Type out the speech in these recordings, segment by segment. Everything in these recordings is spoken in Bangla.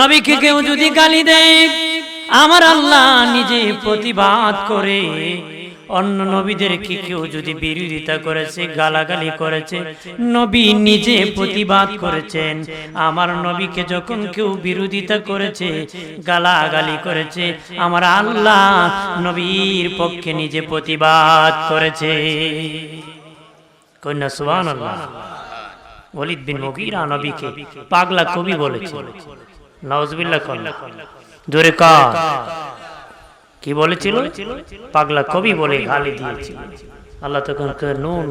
নবীকে কেউ যদি গালি দেয়, আমার আল্লাহ নিজে প্রতিবাদ করে। অন্য নবীদেরকে কেউ যদি বিরোধিতা করেছে, গালাগালি করেছে, নবী নিজে প্রতিবাদ করেছেন। আমার নবীকে যখন কেউ বিরোধিতা করেছে, গালাগালি করেছে, আমার আল্লাহ নবীর পক্ষে নিজে প্রতিবাদ করেছে। কন্যা সুবান আল্লাহ ওলিদ বিন মুগিরা নবীকে পাগলা কবি বলেছে নওয়াজবিল্লাহ কন্যা জোরে কা কি বলেছিল? পাগলা কবি বলে গালি দিয়েছিল। আল্লাহ তখন নুন,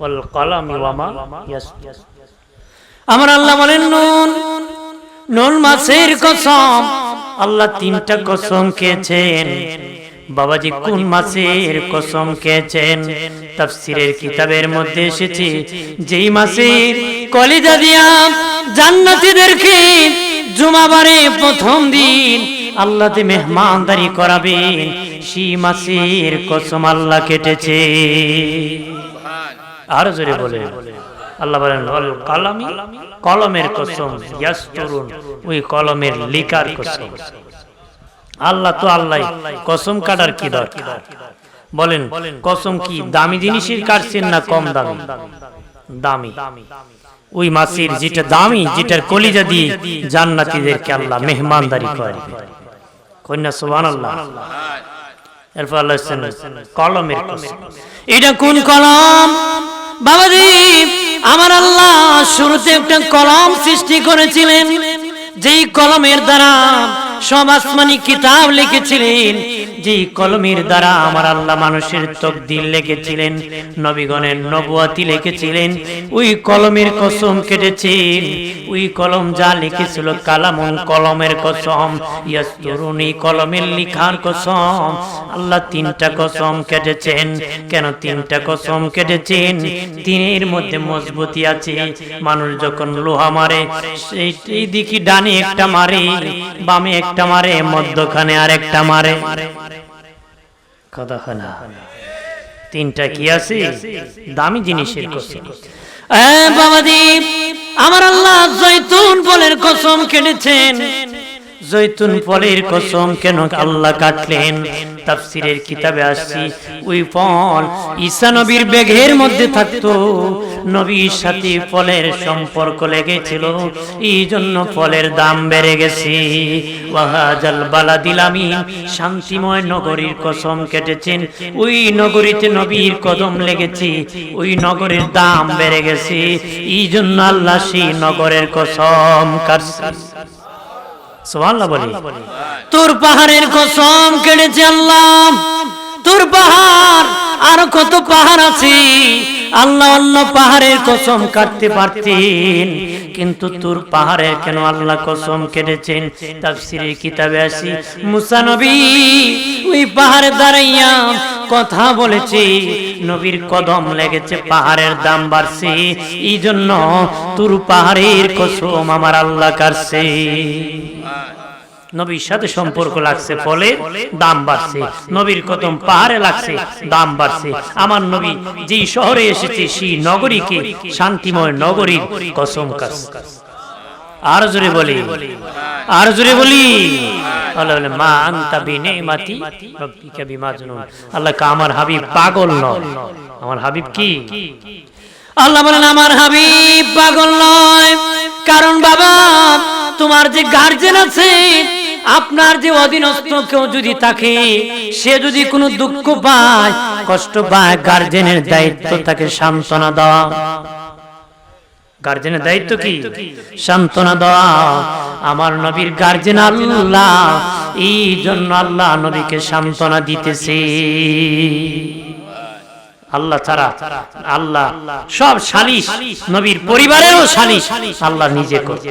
ওয়াল কলাম ওয়ামা আমার আল্লাহ বলেন, নুন নুন মাসের কসম, আল্লাহ তিনটা কসম খেয়েছেন। বাবাজি কোন মাসের কসম খেয়েছেন? তাফসিরের কিতাবের মধ্যে এসেছে, যেই মাসের কলিজা দিয়া জান্নাতীদেরকে জুমাবারে প্রথম দিন আল্লাহতে মেহমানদারি করাবেন। সেই মাসের কসম আল্লাহ কেটেছে। আর জোরে বলে। আল্লাহ বলেন কলমি কলমের কসম ইয়াস্তরুন ওই কলমের লিকার কসম। আল্লাহ তো আল্লাহ কসম কাটার কি দরকার? বলেন কসম কি দামি জিনিসের কাটছেন না কম দামি। দামি। ওই মাসির যেটা দামি যেটার কলিজা দিয়ে জান্নাতিদেরকে আল্লাহ মেহমানদারি করে। কন্যা সুবান আল্লাহ এরপর আল্লাহ কলমের এটা কোন কলম? বাবাজি আমার আল্লাহ শুরুতে একটা কলম সৃষ্টি করেছিলেন। যেই কলমের দ্বারা সব আসমানি কিতাব লিখেছিলেন। যেই কলমের দ্বারা আমার আল্লাহ মানুষের তকদির লিখেছিলেন, নবীগণের নবুয়াতি লিখেছিলেন, ওই কলমের কসম কেটেছেন। ওই কলম যা লিখেছিল কালামুন কলমের কসম, ইয়াস্তুরুনি কলমের লিখার কসম। আল্লাহ তিনটা কসম কেটেছেন। কেন তিনটা কসম কেটেছেন? তিনের মধ্যে মজবুতি আছে। মানুষ যখন লোহা মারে সেই দিকে ডানে একটা মারে, বামে একটা মারে, মধ্যখানে আর একটা মারে। কতখানা? তিনটা কি আছে? দামি জিনিসের আমার আল্লাহ জৈতুন বলের কসম কেটেছেন জৈতুন ফলের কসম কেন আল্লাহ কাটলেন? তাফসিরের কিতাবে আসছি, ওই ফল ঈসা নবীর বেঘের মধ্যে থাকতো। নবীর সাথে ফলের সম্পর্ক লেগেছিল এই জন্য ফলের দাম বেড়ে গেছে। ওয়াহাজাল বালাদিল আমিন, শান্তিময় নগরীর কসম কেটেছেন। ওই নগরীতে নবীর কদম লেগেছে, ওই নগরের দাম বেড়ে গেছে। এই জন্য আল্লাহ সেই নগরের কসম কাটছে সুবহানাল্লাহ বলি। তোর পাহাড়ের কসম কেড়েছে আল্লাহ। তোর পাহাড় আর কত পাহাড় আছে? আল্লাহ অন্য পাহাড়ের কসম কাটতে পারতেন। কিন্তু তোর পাহাড়ের কেন আল্লাহ কসম কেটেছেন? তাফসিরের কিতাবে আসি, মুসা নবী ওই পাহাড়ে দাঁড়াইয়া কথা বলেছে, নবীর কদম লেগেছে, পাহাড়ের দাম বাড়ছে। এই জন্য তোর পাহাড়ের কসম আমার আল্লাহ কাটছে। নবীর সাথে সম্পর্ক লাগছে ফলে দাম বাড়ছে। নবীর কদম পাহাড়ে লাগছে দাম বাড়ছে। আমার নবী যেই শহরে এসেছে সেই নগরীকে শান্তিময় নগরীর কসম কাস। আর জোরে বলি আর জোরে বলি। আল্লাহ মা আনতা বিনেমাতি রব্বিকা বিমাজনুন। আল্লাহ কা আমার হাবিব পাগল নয় আমার হাবিব কি? আল্লাহ বলেন আমার হাবিব পাগল নয়। কারণ বাবা তোমার যে গার্জেন আছে আপনার যে অধীনস্থ কেউ যদি থাকে, সে যদি কোনো দুঃখ পায়, কষ্ট পায় গার্জেনের দায়িত্ব তাকে সান্ত্বনা দেওয়া। গার্জেনের দায়িত্ব কি? সান্ত্বনা দেওয়া। আমার নবীর গার্জেন আল্লাহ, এই জন্য আল্লাহ নবীকে সান্ত্বনা দিতেছে। আল্লাহ ছাড়া আল্লাহ সব সালিশ নবীর পরিবারেরও সালিশ, আল্লাহ নিজে করতে।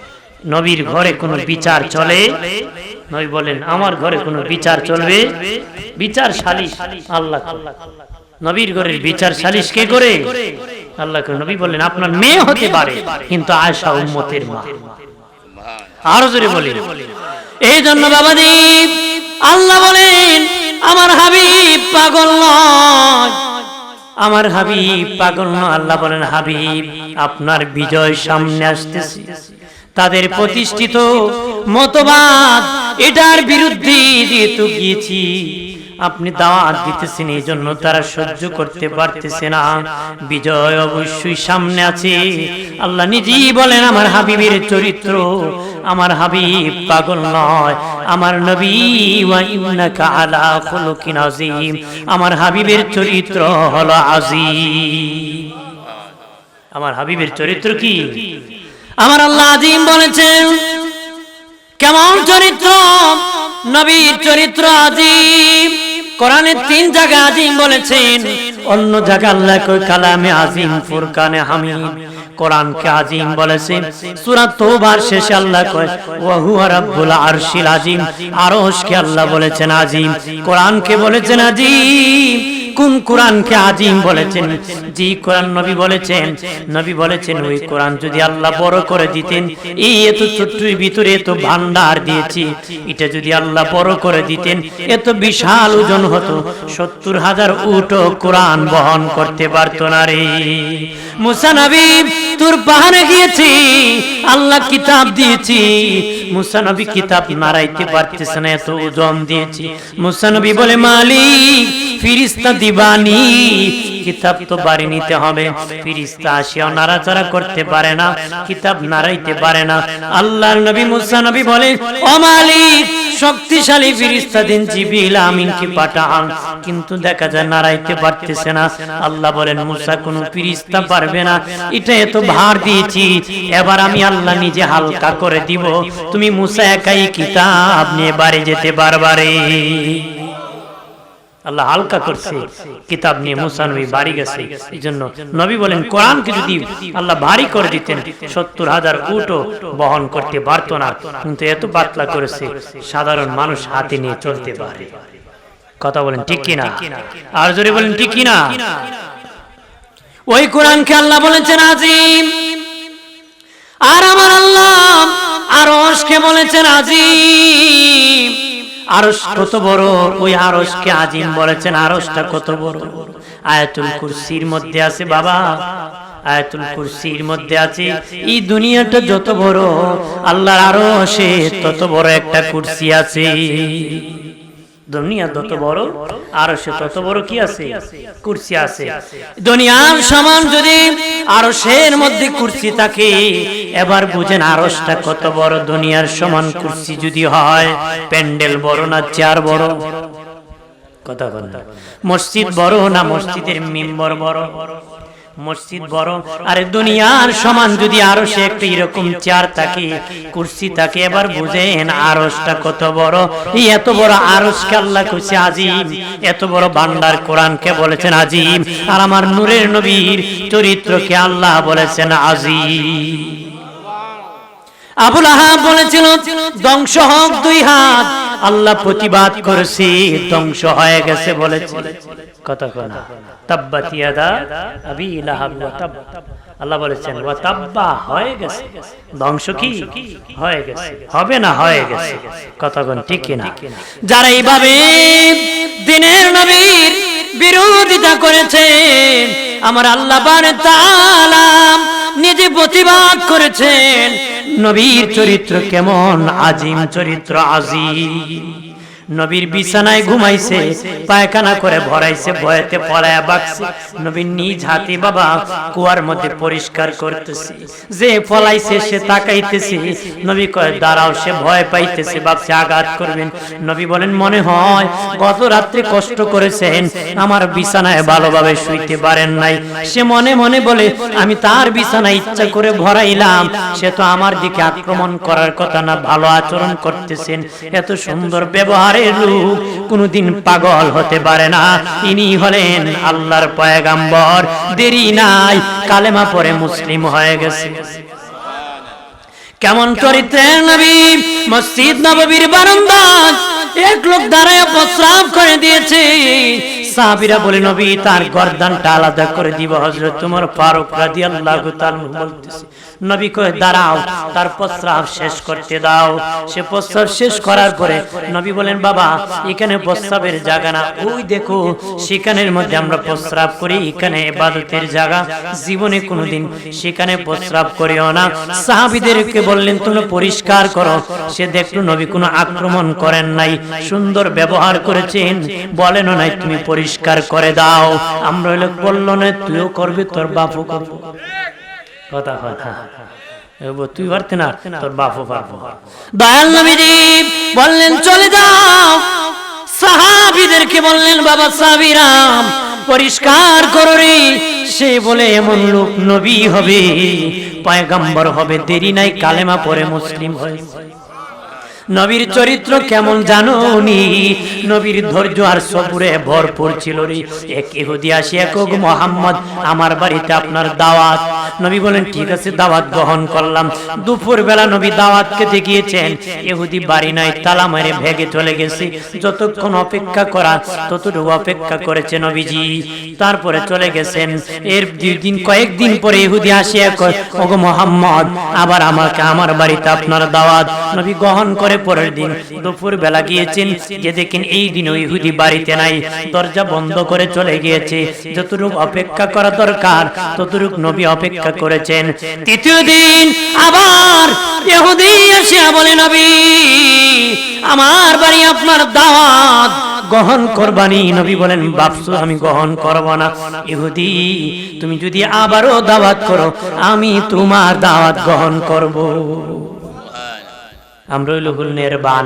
নবীর ঘরে কোনো বিচার চলে? নবী বলেন, আমার ঘরে কোনো বিচার চলবে? বিচার সালিশ, আল্লাহ নবীর ঘরের বিচার সালিশ কে করে? আল্লাহ নবী বললেন আপনার মেয়ে হতে পারে, কিন্তু আয়সা উম্মতের মা। আরও জোরে বলেন। এই জন্য বাবাদীপ আল্লাহ বলেন, আমার হাবিব পাগল নয়। আমার হাবিব পাগল নয়। আল্লাহ বলেন, হাবিব, আপনার বিজয় সামনে আসতেছে। তাদের প্রতিষ্ঠিত মতবাদ, এটার বিরুদ্ধে যেহেতু গিয়েছি, আপনি দাওয়াত দিতেছেন এই জন্য তারা সহ্য করতে পারতেছে না। বিজয় অবশ্যই সামনে আছে। আল্লাহ নিজেই বলেন, আমার হাবিবের চরিত্র আমার হাবিব পাগল নয়। আমার নবী আযীম। আমার হাবিবের চরিত্র হলো আযীম। আমার হাবিবের চরিত্র কি? আমার আল্লাহ আজিম বলেছেন, কেমন চরিত্র? নবীর চরিত্র আজিম। কোরআনের তিন জায়গা আজিম বলেছেন, অন্য জায়গা আল্লাহ কই কালামে আজিম, ফুরকানে হামিদ। কোরআনকে আজিম বলেছেন, সূরা তওবার শেষে আল্লাহ কয় ওয়া হুয়া রাব্বুল আরশিল আজিম। আরশকে আল্লাহ বলেছেন আজিম। কোরআনকে বলেছেন আজিম। কোন কোরআনকে আজিম বলেছেন? জি, কোরআন নবী বলেছেন। নবী বলেছেন, ওই কোরআন যদি আল্লাহ বড় করে দিতেন, এই এত ছোট্টুর ভিতরে এত ভান্ডার দিয়েছি, এটা যদি আল্লাহ বড় করে দিতেন, এত বিশাল ওজন হতো, সত্তর হাজার উটো কোরআন বহন করতে পারতো না রে। মুসা নবী, তোর পাহাড়ে গিয়েছি, আল্লাহ কিতাব দিয়েছি। মুসা নবী কিতাব নাড়াইতে পারতেছে না, এত ওজন দিয়েছি। মুসা নবী বলে, মালিক, ফিরিস্তা দিবানি, কিতাব তো বাড়ি নিতে হবে। ফিরিস্তা আসিয়াও নাড়াচাড়া করতে পারে না, কিতাব নাড়াইতে পারে না। আল্লাহর নবী মুসা নবী বলে শক্তিশালী ফিরিস্তা দিন জিবিল পাঠান। কিন্তু দেখা যায় নাড়াইতে পারতেছে না। আল্লাহ বলেন, মুসা, কোন ফিরিস্তা পারবে না। এটা এত ভার দিয়েছি। এবার আমি আল্লাহ নিজে হালকা করে দিব। তুমি মুসা একাই কিতাব নিয়ে বাড়ি যেতে বারবারে আল্লাহ হালকা করছে। কিতাব নিয়ে মুসা নবী বাড়ি গেছে। এই জন্য নবী বলেন কোরআনকে যদি আল্লাহ ভারী করে দিতেন। সত্তর হাজার উটো বহন করতে পারতো না। কিন্তু এত পাতলা করেছে সাধারণ মানুষ হাতে নিয়ে চলতে পারে। কথা বলেন ঠিক কিনা? আর জোরে বলেন ঠিক কিনা? ওই কোরআনকে আল্লাহ বলেছেন আজিম। আর আমার আল্লাহ আরশকে বলেছেন আজিম। আরশ কত বড়? ওই আরসকে আজিম বলেছেন আরসটা কত বড়? আয়াতুল কুরসির মধ্যে আছে বাবা, আয়াতুল কুরসির মধ্যে আছে, এই দুনিয়াটা যত বড়, আল্লাহর আরশে তত বড় একটা কুরসি আছে। দুনিয়া যত বড় আর সে তত বড় কি আছে? কুরসি আছে। দুনিয়ার সমান যদি আরশের মধ্যে কুর্সি থাকে এবার বুঝেন আরশটা কত বড় দুনিয়ার সমান কুর্সি যদি হয় প্যান্ডেল বড় না চেয়ার বড়? কথা বল মসজিদ বড় না মসজিদের মেম্বর বড়। মসজিদ বড় আরে দুনিয়ার সমান যদি আরও সে একটা এরকম চেয়ার থাকে কুর্সি থাকে এবার বুঝেন আরসটা কত বড়। এই এত বড় আরসকে আল্লাহ কইছে আজিম। এত বড় বান্দার কোরআনকে বলেছেন আজিম। আর আমার নূরের নবীর চরিত্রকে আল্লাহ বলেছেন আজিম। আবুল আহাব বলেছিল ধ্বংস হোক দুই হাত আল্লাহ প্রতিবাদ করেছে, ধ্বংস হয়ে গেছে বলেছে। আবি আল্লাহ বলেছেন তাব্বা, হয়ে গেছে। ধ্বংস কি? হয়ে গেছে। হবে না, হয়ে গেছে। কোন, ঠিক না যারা এইভাবে দিনের নবীর বিরোধিতা করেছেন আমার আল্লাহ নিজে প্রতিবাদ করেছেন। নবীর চরিত্র কেমন? আজিম চরিত্র আজিম। নবীর বিছানায় ঘুমাইছে, পায়খানা করে ভরাইছে, ভয়েতে পলায়া বাকছে নবীর নিজ হাতে বাবা কুয়ার মধ্যে পরিষ্কার করতেছে। যে ফলাইছে সে তাকাইতেছে। নবী কয়, দাঁড়াও, সে ভয় পাইতেছে, বাপসে আঘাত করবেন। নবী বলেন, মনে হয় গত রাত্রে কষ্ট করেছেন, আমার বিছানায় ভালোভাবে শুইতে পারেন নাই। সে মনে মনে বলে, আমি তার বিছানায় ইচ্ছা করে ভরাইলাম, সে তো আমার দিকে আক্রমণ করার কথা না, ভালো আচরণ করতেছেন। এত সুন্দর ব্যবহারের লোক কোনোদিন পাগল হতে পারে না। ইনি হলেন আল্লাহর পয়গাম্বর। দেরি নাই, কালেমা পরে মুসলিম হয়ে গেছে। কেমন চরিত্রের নবী? মসজিদ নববীর বারান্দা এক লোক দাঁড়ায় প্রস্রাব করে দিয়েছে। সাহাবীরা বলে, নবী, তার গর্দানটা আলাদা করে দিব। হযরত তোমার ফারুক রাদিয়াল্লাহু তাআলা বলতেছে নবী কয়ে, দাঁড়াও, তার প্রস্রাব শেষ করতে দাও। সে প্রস্রাব শেষ করার পরে নবী বলেন, বাবা, এখানে প্রস্রাবের জায়গা না। ওই দেখো, সেখানের মধ্যে আমরা প্রস্রাব করি, এখানে ইবাদতের জায়গা। জীবনে কোনোদিন সেখানে প্রস্রাব করিও না। সাহাবীদেরকে বললেন তুমি পরিষ্কার করো। সে দেখল নবী কোনো আক্রমণ করেন নাই, সুন্দর ব্যবহার করেছেন। বলেন নাই, তুমি পরিষ্কার করে দাও। আমরা হলে বলল না তুইও করবি, তোর বাপও করব। কথা কথা তুই পারতে না, তোর বাপও পারব। দয়াল নবীজি বললেন, চলে যাও। সাহাবীদেরকে বললেন, বাবা সাহাবীরাম পরিষ্কার করো রে। সে বলে, এমন লোক নবী হবে, পয়গম্বর হবে, দেরি নাই, কালেমা পরে মুসলিম হয়। নবীর চরিত্র কেমন জানো নি? নবীর ধৈর্য আর সবুরে ভরপুর ছিল রে। এক ইহুদি আসি এক মোহাম্মদ, আমার বাড়িতে আপনার দাওয়াত। নবী বলেন, ঠিক আছে, দাওয়াত গ্রহণ করলাম। দুপুর বেলা নবী দাওয়াত খেতে গিয়েছেন ইহুদি বাড়ি নাই তালা মেরে ভেগে চলে গেছে। যতক্ষণ অপেক্ষা করা, ততটুকু অপেক্ষা করেছে নবীজি। তারপরে চলে গেছেন। এর দিন কয়েকদিন পরে ইহুদি আসিয়া ওগো মোহাম্মদ, আবার আমাকে, আমার বাড়িতে আপনার দাওয়াত। নবী গ্রহণ করে পরের দিন দুপুর বেলা গিয়েছেন, যে দেখেন এই দিন ইহুদি বাড়িতে নাই, দরজা বন্ধ করে চলে গিয়েছে। যতটুকু অপেক্ষা করা দরকার, ততটুকু নবী অপেক্ষা করেছেন। তৃতীয় দিন আবার ইহুদি আসিয়া বলে নবী আমার বাড়ি আপনার দাওয়াত গ্রহণ করবানি। নবী বলেন বাপসু আমি গ্রহণ করব না। ইহুদি তুমি যদি আবারও দাওয়াত করো আমি তোমার দাওয়াত গ্রহণ করব। আমরা হইল হুলনের বান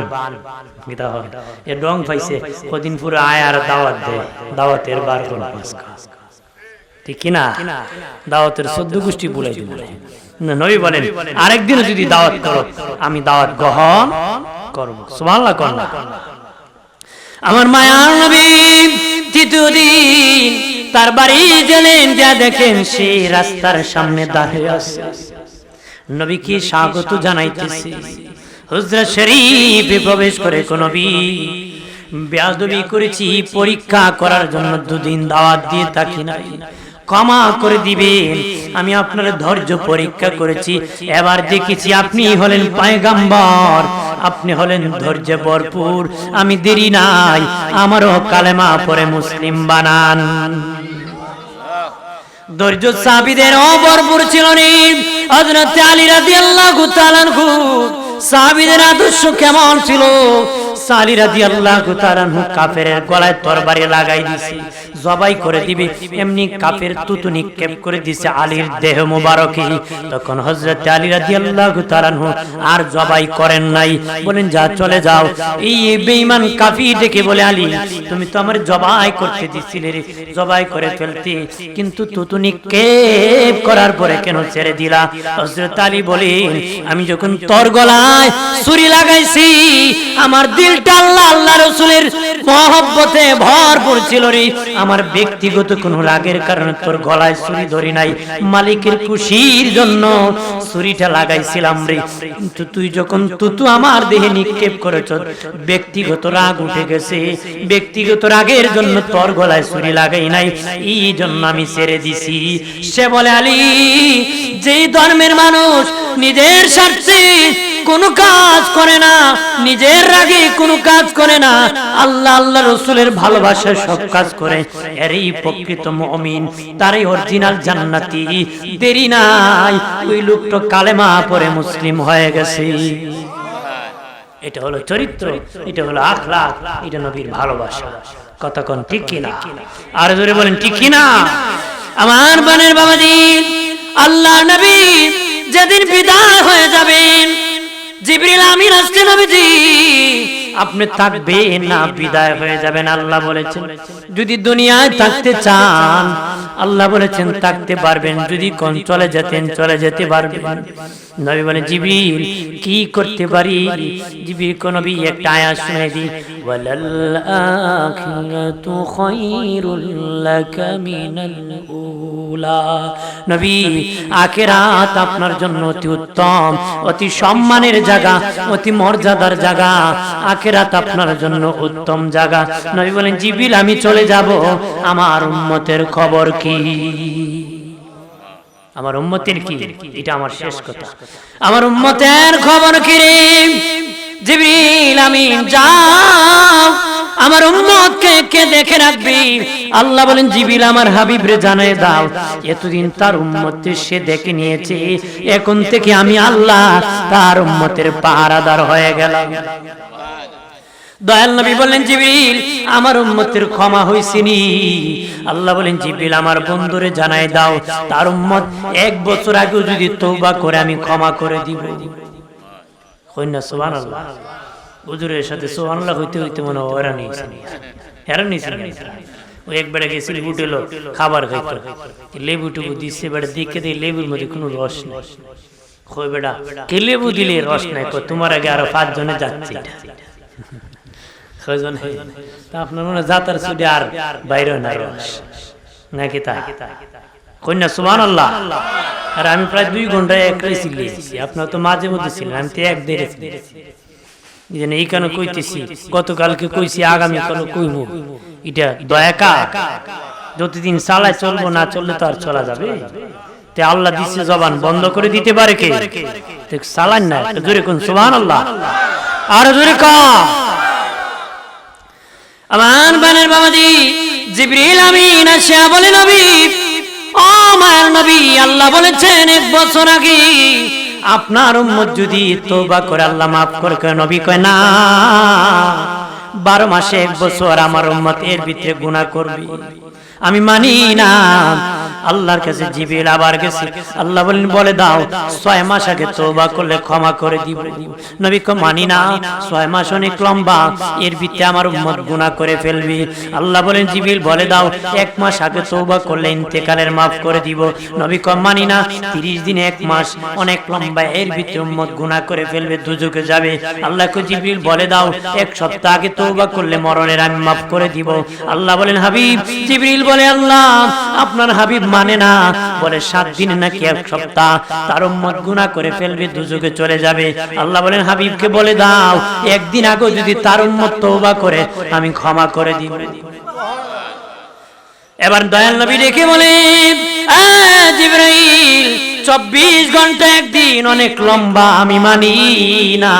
গীতা হয়। এ ডং পাইছে কদিন পুরো আয় আর দাওয়াত দে দাওয়াতের বার কোন পাঁচ ঠিক কিনা দাওয়াতের সদ্য গোষ্ঠী দিব নবী বলেন আরেকদিন যদি দাওয়াত করো আমি দাওয়াত গ্রহণ করব। সুবহানাল্লাহ আমার মায়ার নবী তৃতীয় তার বাড়ি গেলেন যা দেখেন সেই রাস্তার সামনে দাঁড়িয়ে আছে। নবী কি স্বাগত জানাইতেছে? হুজরা শরীফে প্রবেশ করে কোন নবী বেয়াদবি করেছি পরীক্ষা করার জন্য দুদিন দাওয়াত দিয়ে থাকি নাই। ক্ষমা করে দিবেন। আমি আপনার ধৈর্য পরীক্ষা করেছি। এবার দেখেছি আপনি হলেন পায়গাম্বর। আপনি হলেন ধৈর্য ভরপুর। আমি দেরি নাই। আমারও কালেমা পরে মুসলিম বানান। ধৈর্য সাবিদের অবরপুর ছিল আলী রাদিয়াল্লাহু তাআলা সাহাবীদের আদর্শ কেমন ছিল? তুমি তো আমার জবাই করতে দিছিলে রে, জবাই করে ফেলতে। কিন্তু তুতু নিক্ষেপ করার পরে কেন ছেড়ে দিলা? হযরত আলী বলেন, আমি যখন তোর গলায় ছুরি লাগাইছি, আমার আল্লাহ আল্লাহ রসুলের মহব্বতে ভরপুর ছিল রে। আমার ব্যক্তিগত রাগের কারণে তোর গলায় ছুরি ধরি নাই। মালিকের খুশির জন্য ছুরিটা লাগাইছিলাম রে। কিন্তু তুই যখন তুতু আমার দেহে নিক্ষেপ করেছ, ব্যক্তিগত রাগ উঠে গেছে। ব্যক্তিগত রাগের জন্য তোর গলায় ছুরি লাগাই নাই। এই জন্য আমি ছেড়ে দিছি। সে বলে, আলী, যেই ধর্মের মানুষ নিজের স্বার্থে কোনো কাজ করে না, নিজের রাগে কোনো কাজ করে না, আল্লাহ আল্লাহ রসুলের ভালোবাসায় সব কাজ করে। এরই প্রকৃত মমিন, তারই অরিজিনাল জান্নাতি। দেরি নাই, ওই লোকটা কালেমা পরে মুসলিম হয়ে গেছে। এটা হলো চরিত্র, এটা হলো আখলাক এটা নবীর ভালোবাসা। কোন ঠিক কিনা আর জোরে বলেন, ঠিক কিনা আমার বানের বাবাজি আল্লাহ নবী যেদিন বিদায় হয়ে যাবেন জিবরিল আমিন আসছে নবীজি। আপনি থাকবেন না, বিদায় হয়ে যাবেন, আল্লাহ বলেছেন। যদি দুনিয়ায় থাকতে চান, আল্লাহ বলেছেন, থাকতে পারবেন। যদি কোন চলে যেতেন, চলে যেতে পারবেন। নবী বলে জিবির কি করতে পারি? জিবির কোন বি একটা আয়াত শুনে দি ওয়ালাল আখিরাতু খায়রুল লাকা মিনাল উলা। নবী, আখিরাত আপনার জন্য অতি উত্তম, অতি সম্মানের জায়গা, অতি মর্যাদার জায়গা, আখিরাত আপনার জন্য উত্তম জায়গা। নবী বলেন জিবিল আমি চলে যাব, আমার উম্মতের খবর কি? আমার উম্মতের কি? এটা আমার শেষ কথা। আমার উম্মতের খবর কি রে? জিবরিল আমিন যাও। আমার উম্মতকে কে দেখে রাখবি? আল্লাহ বলেন জিবিল আমার হাবিব রে জানাই দাও। এতদিন তার উম্মতকে সে দেখে নিয়েছে। এখন থেকে আমি আল্লাহ তার উম্মতের পাহারাদার হয়ে গেলাম। দয়াল নবী বললেন জিবিল আমার উম্মতের ক্ষমা হইছিনি আল্লাহ বলেন জিবিল আমার বন্ধুরে জানাই দাও, তার উম্মত এক বছর আগেও যদি তৌবা করে, আমি ক্ষমা করে দিব। কন্যা সুবহানাল্লাহ। হুজুরের সাথে সুবহানাল্লাহ হইতে হইতে মনে হয় এরা নিয়েছে ও একবারে গেছিল হোটেল, খাবার খাইতো। লেবু টুবু দিচ্ছে বেড়া দিকে দিয়ে লেবুর মধ্যে কোনো রস নেই। কই বেড়া, কে লেবু দিলে রস নাই? তোমার আগে আরও পাঁচ জনে যাচ্ছে। আর আমি প্রায় দুই মাঝে মধ্যে আমি এক কেন কইতেছি, গতকালকে কইছি আগামী কাল কইমু। এটা দয়াকা যতদিন চালায় চলবো না চললে তো আর চলা যাবে। তে আল্লাহ দিচ্ছে জবান বন্ধ করে দিতে পারে কে? চালান না, জোরে কোন আল্লাহ আর জোরে কা আমার বানের বাবাজি, জিবরিল আমিন আসিয়া বলে, নবী, ও মায়ের নবী, আল্লাহ বলেছেন, এক বছর আগে আপনার উম্মত যদি তওবা করে, আল্লাহ মাফ করে নবী কয়, না। বারো মাসে এক বছর আমার উম্মত এর ভিতরে গুনাহ করবে। আমি মানি না। আল্লাহর কাছে জিবিল আবার গেছে। আল্লাহ বলেন বলে দাও, ছয় মাস আগে তওবা করলে ক্ষমা করে দিব। নবী কো, মানি না, ছয় মাস অনেক লম্বা। এর ভিতরে আমার উম্মত গুনাহ করে ফেলবি। আল্লাহ বলেন জিবিল বলে দাও, এক মাস আগে তওবা করলে ইন্তেকালের মাফ করে দিব। নবী কো, মানি না 30 দিন এক মাস অনেক লম্বা। এর ভিতরে উম্মত গুনাহ করে ফেলবে, দুজকে যাবে। আল্লাহ কো, জিবরিল, বলে দাও, এক সপ্তাহ আগে তওবা করলে মরণের আমি মাফ করে দিব। আল্লাহ বলেন হাবিব জিবরিল বলে আল্লাহ আপনার হাবিব মানে না। বলে সাত দিন নাকি এক সপ্তাহ। তার উম্মত গুনাহ করে ফেলবে দুজকে চলে যাবে। আল্লাহ বলেন হাবিবকে বলে দাও একদিন আগে যদি তার উম্মত তওবা করে আমি ক্ষমা করে দিব। এবার দয়াল নবী ডেকে বলে "আ, জিবরাইল চব্বিশ ঘণ্টা একদিন অনেক লম্বা আমি মানি না।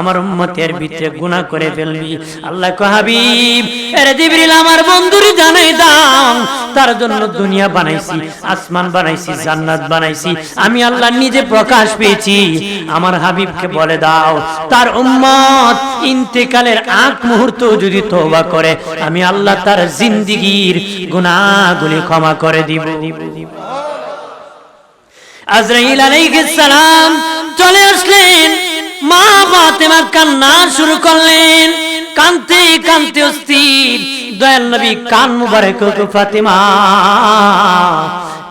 আমার উম্মতের ভিতরে গুনাহ করে ফেলবি। আল্লাহ কো হাবিব আরে জিবরিল আমার বন্ধুরে জানাই দাও। তার জন্য দুনিয়া বানাইছি আসমান বানাইছি জান্নাত বানাইছি। আমি আল্লাহ নিজে প্রকাশ পেয়েছি। আমার হাবিবকে বলে দাও তার উম্মত ইন্তেকালের আগ মুহূর্ত যদি তওবা করে আমি আল্লাহ তার জিন্দিগির গুনাহগুলি ক্ষমা করে দিব। আজরাইল আলাইহিস সালাম চলে আসলেন। মা ফাতেমা কান্না শুরু করলেন। কান্তে কান্তে অস্থির। দয়াল নবী কান মুবারক ফাতেমা।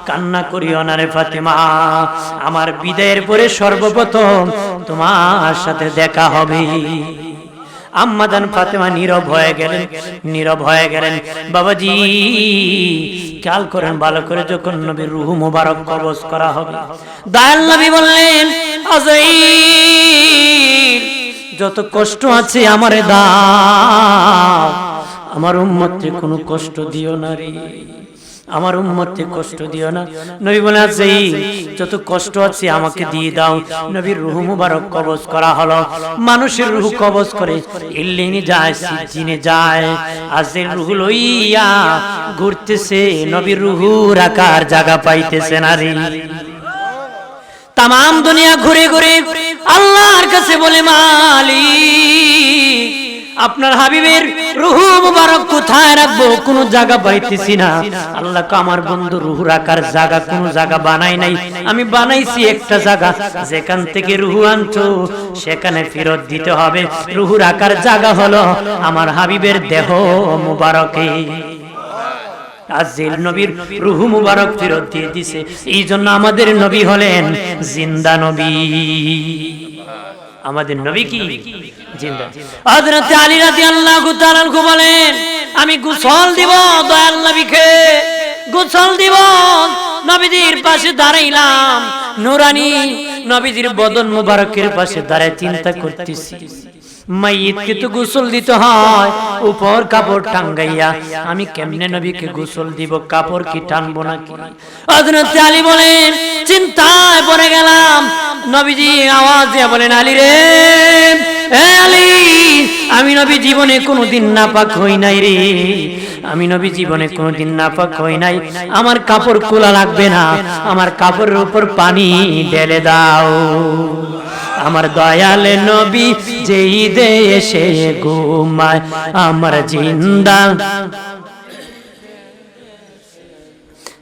কান্না করিও না ফাতেমা। আমার বিদায়ের পরে সর্বপ্রথম তোমার সাথে দেখা হবে। আম্মাদান ফাতেমা নীরব হয়ে গেলেন। নীরব হয়ে গেলেন। বাবাজি, খেয়াল করেন ভালো করে যখন নবীর রুহু মুবারক কবজ করা হবে। দয়াল নবী বললেন যত কষ্ট আছে আমারে দাও। আমার উম্মতকে কোনো কষ্ট দিও না রে। আমার উম্মতকে কষ্ট দিও না। নবী বলে আছে যত কষ্ট আছে আমাকে দিয়ে দাও। নবীর রুহ মুবারক কবজ করা হলো। মানুষের রুহ কবজ করে ইল্লিনে যায় সিজিনে যায়। আজের রুহ লইয়া ঘুরতেছে, নবীর রুহ রাখার জায়গা পাইতেছে না রে। তাম দুনিয়া ঘুরে ঘুরে আল্লাহর কাছে বলে, মালিক আপনার হাবিবের রুহু মুবারক কোথায় রাখব? কোনো জায়গা পাইতেছি না। আল্লাহ আমার বন্ধু রুহু রাখার জায়গা কোনো জায়গা বানাই নাই। আমি বানাইছি একটা জায়গা। যেখান থেকে রুহু আনছো, সেখানে ফেরত দিতে হবে। রুহু রাখার জায়গা হলো আমার হাবিবের দেহ মুবারকে। আজিল নবীর রুহু মুবারক ফেরত দিয়ে দিছে। এই জন্য আমাদের নবী হলেন জিন্দা নবী। আমাদের নবী কি? জিন্দা। হযরত আলী রাদিয়াল্লাহু তাআলা কো বলেন আমি গোসল দিব দয়াল নবীকে। গোসল দিব নবীজির পাশে দাঁড়াইলাম। নুরানি নবীজির বদন মুবারকের পাশে দাঁড়ায় চিন্তা করতেছি। মাইয়িতকে গোসল দিতে হয়, উপর কাপড় টাঙ্গাইয়া, আমি কেমনে নবীকে গোসল দিব, কাপড় কি টানবো নাকি? আলী বলেন, চিন্তায় পড়ে গেলাম। নবীজি আওয়াজ দিয়ে বলেন, আলী রে আমি নবী জীবনে কোনোদিন নাপাক হই নাই রে। আমি নবী জীবনে কোনোদিন নাপাক হই নাই। আমার কাপড় খোলা লাগবে না। আমার কাপড়ের উপর পানি ঢেলে দাও। আমার দয়াল নবী যেই দেশে ঘুমায় আমার জিন্দা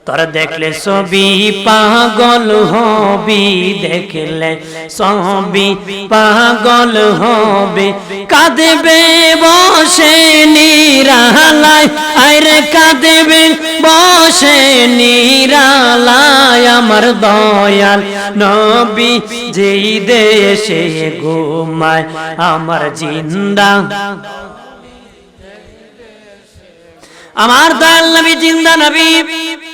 তোরা দেখলে সবি পাগল হবি, দেখলে সবি পাগল হবে। কাঁদবে বসে নিরালায় আরে কাঁদবে বসে নিরালায় আমার দয়াল নবী। যেই দেশে ঘুমায় আমার জিন্দা। আমার দয়াল নবী, জিন্দা নবী।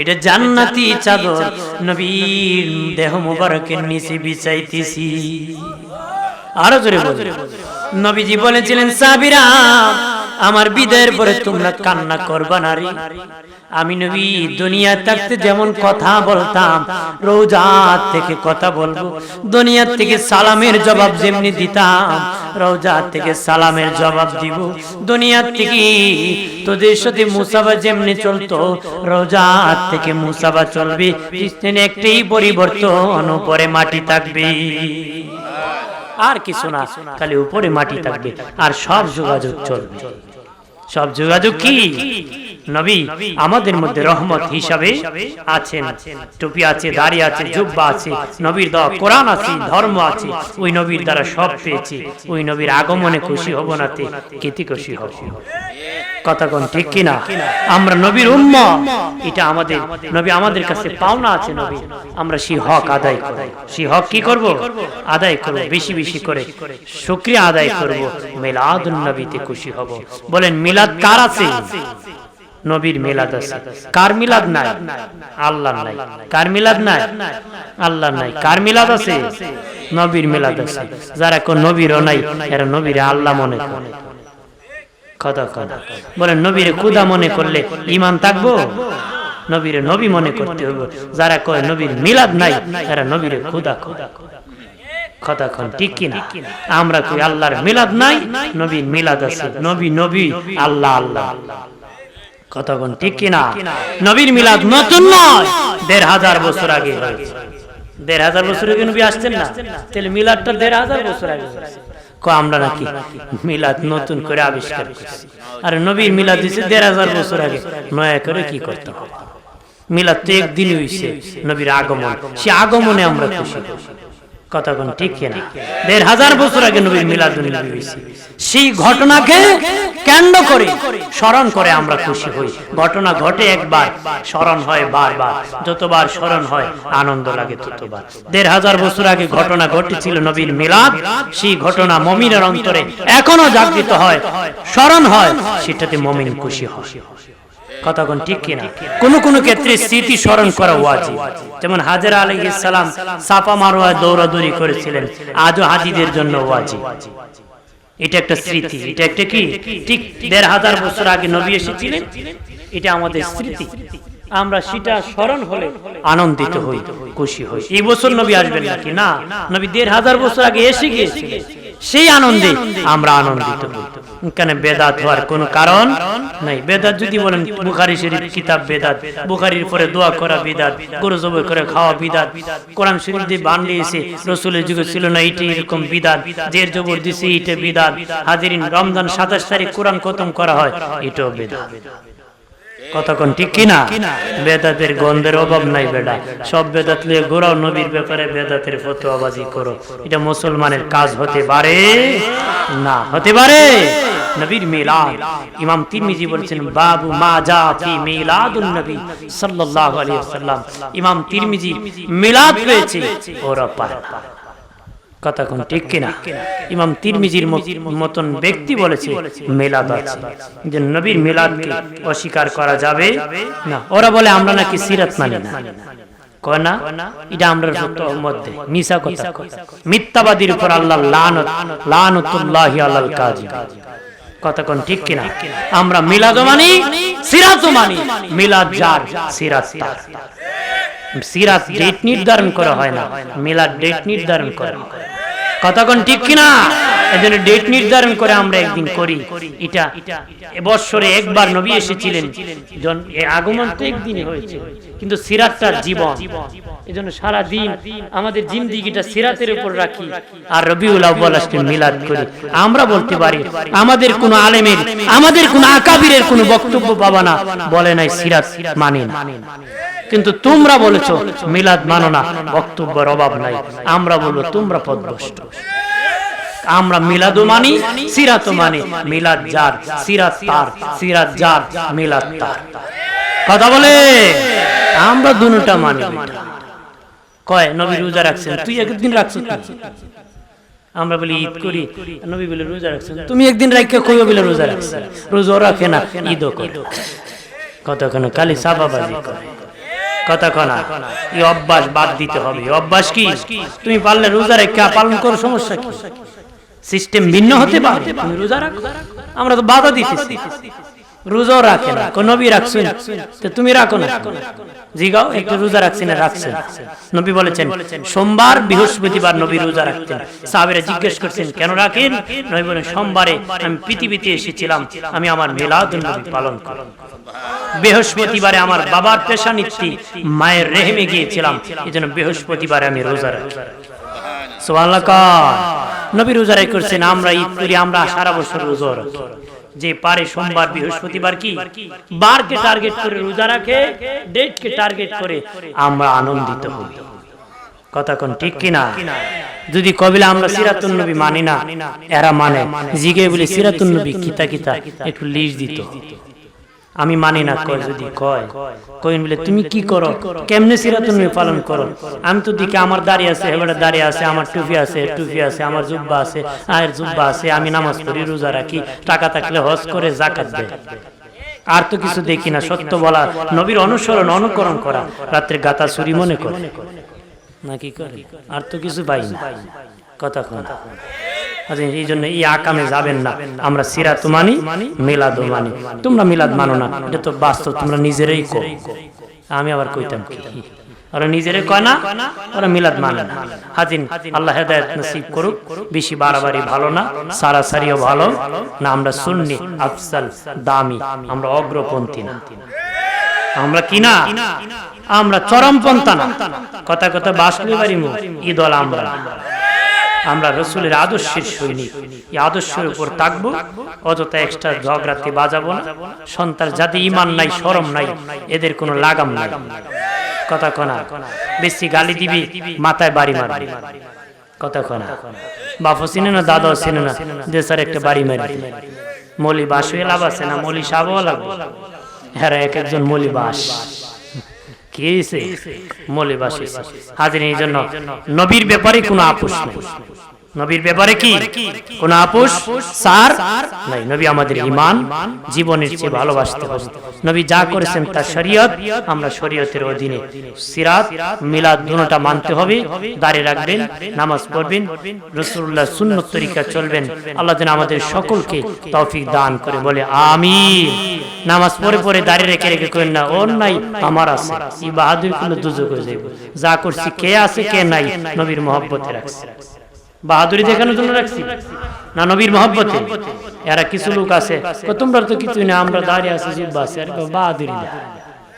এটা জান্নাতি চাদর। নবীর দেহ মোবারকের নিচে বিছাইতেছি। আরও জোরে নবীজি বলেছিলেন সাবিরা আমার বিদায়ের পরে তোমরা কান্না করবা না রে। আমি নবী দুনিয়া থাকতে যেমন কথা বলতাম রোজাত থেকে কথা বলব। দুনিয়ার থেকে সালামের জবাব যেমনি দিতাম রোজাত থেকে সালামের জবাব দিব। দুনিয়ার থেকে তোদের সাথে মুসাফা যেমনি চলতো রোজাত থেকে মুসাফা চলবে কৃষ্ণের একটি পরিবর্তন, উপরে মাটি থাকবে। আর কিছু না, খালি উপরে মাটি থাকবে, আর সব যোগাযোগ চলবে। সব যোগাযোগ কি? নবী, আমাদের মধ্যে রহমত হিসাবে আছেন। টুপি আছে, দাড়ি আছে, জুব্বা আছে, নবীর দেওয়া কোরআন আছে, ধর্ম আছে। ওই নবীর দ্বারা সব পেয়েছি। ওই নবীর আগমনে খুশি হব না তে কেতি খুশি হব। কথা কোন ঠিক কিনা আমরা নবীর উম্ম। এটা আমাদের নবী আমাদের কাছে পাওনা আছে নবী। আমরা সেই হক আদায় করব। সেই হক কি করব? আদায় করব বেশি বেশি করে। শুকরিয়া আদায় করব। মিলাদুন নবীতে খুশি হব। বলেন মিলাদ কার আছে? নবীর মিলাদ আছে। কার মিলাদ নাই? আল্লাহ নাই। কার মিলাদ নাই? আল্লাহ নাই? কার মিলাদ আছে? নবীর মিলাদ আছে। যারা কোন নবীরও নাই এরা নবীর আল্লাহ মনে করে। কথা কথা বলেন নবীরে কুদা মনে করলে ইমান থাকব? নবীরে নবী মনে করতে হবে যারা কয় নবীর মিলাদ নাই এরা নবীরে খুদা খুদা আমরা নবী নবী, আল্লাহ আল্লাহ। ঠিক মিলাদ নতুন দেড় হাজার বছর আগে দেড় হাজার বছর আগে না? তাহলে মিলাদটা দেড় হাজার বছর আগে হয়েছে। আমরা নাকি মিলাদ নতুন করে আবিষ্কার করছি। আর নবীর মিলাদ দিছে দেড় হাজার বছর আগে। নয়া করে কি করতে হবে? মিলাদ তো একদিন হইছে নবীর আগমন। সে আগমনে আমরা খুশি। কথা কোন? ঠিক না দেড় হাজার বছর আগে নবীর মিলাদ হইছে সেই ঘটনাকে কেন্দ্র করে স্মরণ করে আমরা খুশি হই। ঘটনা ঘটে একবার স্মরণ হয় বারবার। যতবার স্মরণ হয় আনন্দ লাগে ততবার। দেড় হাজার বছর আগে ঘটনা ঘটেছিল নবীর মিলাদ। সেই ঘটনা মমিনের অন্তরে এখনও জাগৃত হয় স্মরণ হয় সেটাতে মমিন খুশি হয়। কথা কোন? ঠিক কিনা? কোন কোন ক্ষেত্রে স্মৃতি স্মরণ করা ওয়াজিব। যেমন হাজার আলী ইসলাম সাপা মারোয়া দৌড়াদৌড়ি করেছিলেন আজও হাজিদের জন্য ওয়াজিব। এটা একটা স্মৃতি এটা একটা কি? ঠিক দেড় হাজার বছর আগে নবী এসেছিলেন এটা আমাদের স্মৃতি। আমরা সেটা স্মরণ হলে আনন্দিত হই খুশি হই। এই বছর নবী আসবেন নাকি? না। নবী দেড় হাজার বছর আগে এসে গিয়েছিলেন। সেই আনন্দে আমরা আনন্দিত। এখানে বেদাত হওয়ার কোনো কারণ নাই। বেদাত যদি বলেন বুখারি শরীফ কিতাব বেদাত বুখারির পরে দোয়া করা বিদাত গরু জবাই করে খাওয়া বিদাত। কোরআন শরীফ দিয়ে বানিয়েছে রসুলের যুগে ছিল না এইটি এরকম বিদাত। জের জবর দিছে এইটা বিদাত। হাজিরিন রমজান সাতাশ তারিখ কোরআন খতম করা হয় এটাও বেদাত। কতক্ষণ? ঠিক কিনা? বেদাতের গন্ধের অভাব নাই সব বেদাত ঘোরাও নবীর ব্যাপারে বেদাতের ফতোয়াবাজি করো। এটা মুসলমানের কাজ হতে পারে? না, হতে পারে। নবীর মিলাদ। ইমাম তিরমিজি বলেছেন, বাবু মা যা ফি মিলাদুন নবী সাল্লাল্লাহু আলাইহি ওয়াসাল্লাম। ইমাম তিরমিজি মিলাদ পেয়েছে ওরা। কথা কোন ঠিক কিনা? ইমাম তিরমিজির মত- মতন ব্যক্তি বলেছে মেলাদ আছে। যে নবীর মেলাদকে অস্বীকার করা যাবে না। ওরা বলে আমরা নাকি সিরাত মানি না। কয় না? এটা আমরা সত্য মধ্যে। মিশা কথা। মিথ্যাবাদীর উপর আল্লাহ লানত লানতুল্লাহি আলাল কাজী কথা কোন ঠিক কিনা আমরা মিলাদ মানি সিরাত মানি মিলাদ যার সিরাত তার। সিরাত ডেট নির্ধারণ করা হয় না, মিলাদ ডেট নির্ধারণ করা। কতক্ষণ ঠিক কিনা? এজন্য ডেট নির্ধারণ করে আমরা একদিন করি। এটা এবছরে একবার নবী এসেছিলেন আগমন তো হয়েছে, কিন্তু সিরাতটার জীবন। এজন্য সারা দিন আমাদের জিন্দিগিটা সিরাতের উপর রাখি, আর রবিউল আউ্বাল আজকে মিলাদ করি। আমরা বলতে পারি, আমাদের কোনো আলেমের, আমাদের কোনো আকাবিরের কোনো বক্তব্য পাবা না, বলে নাই সিরাত মানে কিন্তু তোমরা বলেছ, মিলাদ মানো না, বক্তব্যের অভাব নাই। আমরা বলব, তোমরা পদভ্রষ্ট। আমরা মিলাদও মানি, সিরাতও মানি। মিলাদ যার, সিরাত তার, সিরাত যার, মিলাদ তার। কথা বলে? আমরা দুটা মানি কয়, নবী রোজা রাখছেন? তুই একদিন রাখছিস আমরা বলি, ঈদ করি। নবী বলে, রোজা রাখছেন? তুমি একদিন রাখকে কইও বলে, রোজা রাখছে? রোজা রাখে না, ঈদও করে। কতক্ষণ কালি সাবাবাজি করে। কতক্ষণা এই অভ্যাস বাদ দিতে হবে। অভ্যাস কি? তুমি পারলে পালন করো, সমস্যা সিস্টেম ভিন্ন হতে আমরা তো বাধা দিতেছি। রোজাও রাখে না। নবী রাখছেন? তো তুমি রাখো না। জিগাও, একটু রোজা রাখছি না রাখছেন। নবী বলেছেন, সোমবার বৃহস্পতিবার নবী রোজা রাখতেন। সাহাবেরা জিজ্ঞেস করছেন, কেন রাখেন? নবী বলেন, সোমবারে আমি পৃথিবীতে এসেছিলাম, আমি আমার মিলাদুন নবী পালন করি বৃহস্পতিবারে আমার বাবার পেশা নিচ্ছি মায়ের রেহেমে গিয়েছিলাম। এই জন্য বৃহস্পতিবারে আমি রোজা রাখি। সুবহানাল্লাহ নবী রোজা করছেন, আমরা ঈদ করি, আমরা সারা বছর রোজা রাখি। যে পারে সোমবার বৃহস্পতিবার কি? বারকে টার্গেট করে রোজা রাখে ডেটকে টার্গেট করে আমরা আনন্দিত হই। কথা কোন ঠিক কিনা? যদি কবিলা আমরা সিরাতুন নবী মানি না এরা মানে। জিগে বলে সিরাতুন নবী কিতা কিতা একটু লিস্ট দিত। আমি মানি না কয় যদি কয়। কইন বলে তুমি কি করো? কেমনে সিরাতুন তুমি পালন করো? আমি তো দিকে আমার দাড়ি আছে হেবারে দাড়ি আছে আমার টুপি আছে টুপি আছে আমার জুব্বা আছে আয়ের জুব্বা আছে আমি নামাজ পড়ি রোজা রাখি টাকা থাকলে হজ করে জাকাত দেয়। আর তো কিছু দেখি না সত্য বলা নবীর অনুসরণ অনুকরণ করা। রাত্রে গাতা চুরি মনে করে। নাকি করে। আর তো কিছু পাই না। কথা কথা এই জন্য এই আকামে যাবেন না। আমরা সিরাত মানি, মিলাদ মানি। তোমরা মিলাদ মানো না, এটা তো বাস্তব, তোমরা নিজেরাই কো। আমি আবার কইতাম কি? ওরা নিজেরে কয় না, ওরা মিলাদ মানে না। হাজিন, আল্লাহ হেদায়ত নসিব করুক, বেশি বাড়াবাড়ি ভালো না, সারাসারিও ভালো না। আমরা সুন্নি, আফসাল, দামি, আমরা অগ্রপন্থী না। আমরা কি না? আমরা চরমপন্থা না। কথা কথা বাসলি বাড়ি ঈদল আমরা। আমরা রসুলের আদর্শের সৈনিক। এই আদর্শের উপর থাকব, অযথা এক্সট্রা ঝগড়াতে বাজাবো না। সন্তান যাতে ইমান নাই, শরম নাই, এদের কোনো লাগাম নাই। কথা কনা, বেশি গালি দিবি, মাথায় বাড়ি মারবি। কথা কনা বাপও চিনে না, দাদাও চিনে না দেশের একটা বাড়ি মারি। মলি বাস হয়ে লাভ আছে না, মলি সাবও লাগবে হ্যাঁ এক একজন মলি বাস। কি হয়েছে বাসে বাস হাজির এই জন্য নবীর ব্যাপারে কোনো আপোষ নেই। নবীর ব্যাপারে কি? কোন আপোষ? সার? নাই। নবী আমাদের ইমান জীবনের চেয়ে ভালোবাসতে হবে নবী যা করেছেন তার শরীয়ত, আমরা শরীয়তের অধীনে। সিরাত, মিলাদ দুটোটা মানতে হবে দাঁড়িয়ে রাখবেন, নামাজ পড়বেন, রসুল্লাহ সুন্নত তরিকা চলবেন। আল্লাহ যেন আমাদের সকলকে তৌফিক দান করে বলে, আমিন। নামাজ পড়ে পড়ে দাঁড়িয়ে রেখে রেখে করেন না ওর নাই আমার আছে। এই বাহাদুর কোনো দুজো করে যাবে যা করছি কে আছে, কে নাই, নবীর মহব্বতে রাখছে। বাহাদুরি দেখানোর জন্য রাখছি। না নবীর মহব্বতে। এরা কিছু লোক আছে। তোমরা তো কিছুই না, আমরা দাঁড়িয়ে আছি, জিব্বা আছে। আর বাহাদুরি